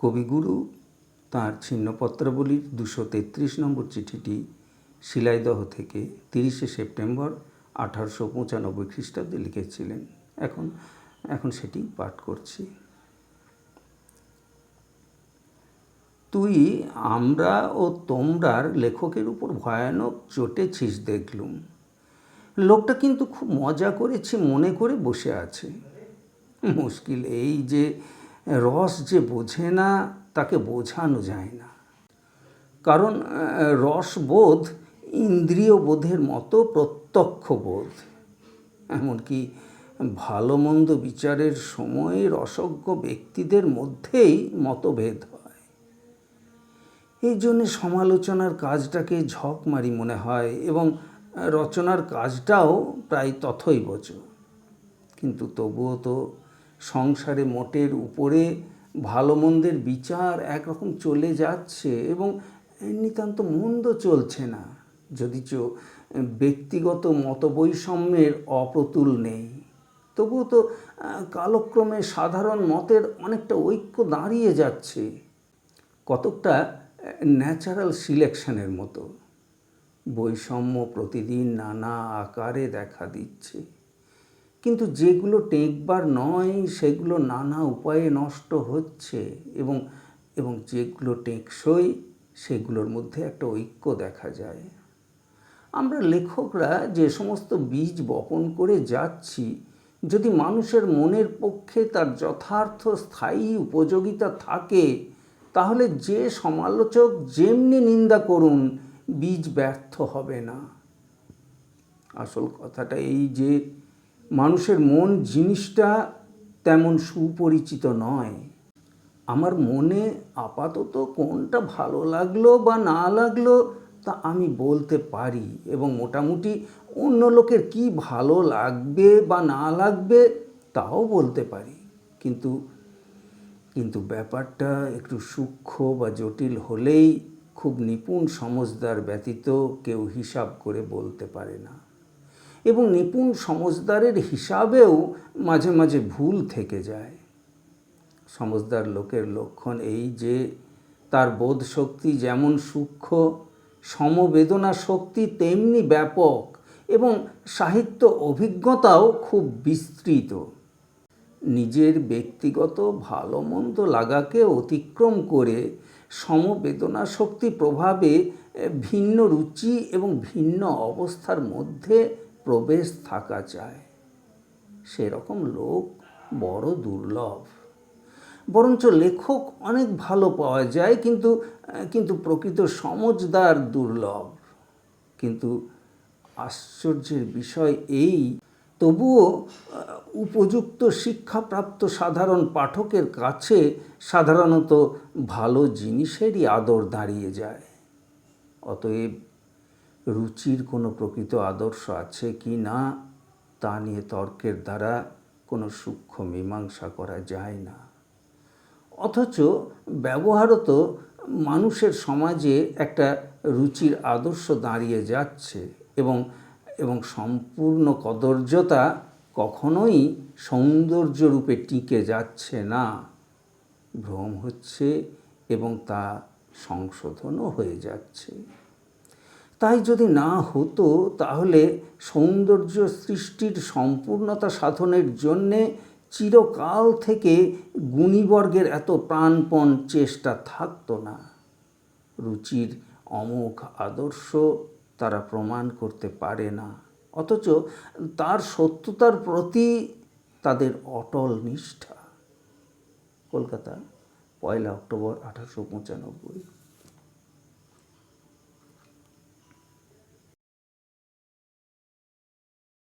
কবিগুরু তাঁর ছিন্নপত্রাবলীর দুশো তেত্রিশ নম্বর চিঠিটি শিলাইদহ থেকে তিরিশে সেপ্টেম্বর আঠারোশো পঁচানব্বই খ্রিস্টাব্দে লিখেছিলেন। এখন এখন সেটি পাঠ করছি। তুই আমরা ও তোমরার লেখকের উপর ভয়ানক চটেছিস দেখলুম। লোকটা কিন্তু খুব মজা করেছে, মনে করে বসে আছে। মুশকিল এই যে রস যে বোঝে না, তাকে বোঝানো যায় না। কারণ রসবোধ ইন্দ্রিয় বোধের মতো প্রত্যক্ষ বোধ। এমনকি ভালো মন্দ বিচারের সময় রসজ্ঞ ব্যক্তিদের মধ্যেই মতভেদ হয়। এই জন্যে সমালোচনার কাজটাকে ঝকমারি মনে হয় এবং রচনার কাজটাও প্রায় তথৈবচ। কিন্তু তবুও তো সংসারে মোটের উপরে ভালো মন্দের বিচার একরকম চলে যাচ্ছে এবং নিতান্ত মন্দ চলছে না। যদিচ ব্যক্তিগত মতবৈষম্যের অপ্রতুল নেই। তবুও তো কালক্রমে সাধারণ মতের অনেকটা ঐক্য দাঁড়িয়ে যাচ্ছে। কতকটা ন্যাচারাল সিলেকশনের মতো। বৈষম্য প্রতিদিন নানা আকারে দেখা দিচ্ছে। কিন্তু যেগুলো টেকবার নয়, সেগুলো নানা উপায়ে নষ্ট হচ্ছে এবং এবং যেগুলো টেকসই, সেগুলোর মধ্যে একটা ঐক্য দেখা যায়। আমরা লেখকরা যে সমস্ত বীজ বপন করে যাচ্ছি, যদি মানুষের মনের পক্ষে তার যথার্থ স্থায়ী উপযোগিতা থাকে, তাহলে যে সমালোচক যেমনি নিন্দা করুন, বীজ ব্যর্থ হবে না। আসল কথাটা এই যে মানুষের মন জিনিসটা তেমন সুপরিচিত নয়। আমার মনে আপাতত কোনটা ভালো লাগল বা না লাগল তা আমি বলতে পারি এবং মোটামুটি অন্য লোকের কি ভালো লাগবে বা না লাগবে তাও বলতে পারি। কিন্তু কিন্তু ব্যাপারটা একটু সূক্ষ্ম বা জটিল হলেই খুব নিপুণ সমজদার ব্যতীত কেউ হিসাব করে বলতে পারে না। এবং নিপুণ সমজদারের হিসাবেও মাঝে মাঝে ভুল থেকে যায়। সমজদার লোকের লক্ষণ এই যে, তার বোধ শক্তি যেমন সূক্ষ্ম, সমবেদনা শক্তি তেমনি ব্যাপক এবং সাহিত্য অভিজ্ঞতাও খুব বিস্তৃত। নিজের ব্যক্তিগত ভালো মন্দ লাগাকে অতিক্রম করে সমবেদনা শক্তি প্রভাবে ভিন্ন রুচি এবং ভিন্ন অবস্থার মধ্যে প্রবেশ থাকা চায়। সেরকম লোক বড় দুর্লভ। বরঞ্চ লেখক অনেক ভালো পাওয়া যায়, কিন্তু কিন্তু প্রকৃত সমজদার দুর্লভ। কিন্তু আশ্চর্যের বিষয় এই, তবুও উপযুক্ত শিক্ষাপ্রাপ্ত সাধারণ পাঠকের কাছে সাধারণত ভালো জিনিসেরই আদর দাঁড়িয়ে যায়। অতএব রুচির কোনো প্রকৃত আদর্শ আছে কি না, তা নিয়ে তর্কের দ্বারা কোনো সূক্ষ্ম মীমাংসা করা যায় না। অথচ ব্যবহারত মানুষের সমাজে একটা রুচির আদর্শ দাঁড়িয়ে যাচ্ছে এবং এবং সম্পূর্ণ কদর্যতা কখনোই সৌন্দর্য রূপে টিকে যাচ্ছে না। ভ্রম হচ্ছে এবং তা সংশোধনও হয়ে যাচ্ছে। তাই যদি না হতো, তাহলে সৌন্দর্য সৃষ্টির সম্পূর্ণতা সাধনের জন্যে চিরকাল থেকে গুণীবর্গের এত প্রাণপণ চেষ্টা থাকতো না। রুচির অমোঘ আদর্শ তারা প্রমাণ করতে পারে না। অথচ তার সত্যতার প্রতি তাদের অটল নিষ্ঠা। কলকাতা, পয়লা অক্টোবর আঠারোশো পঁচানব্বই।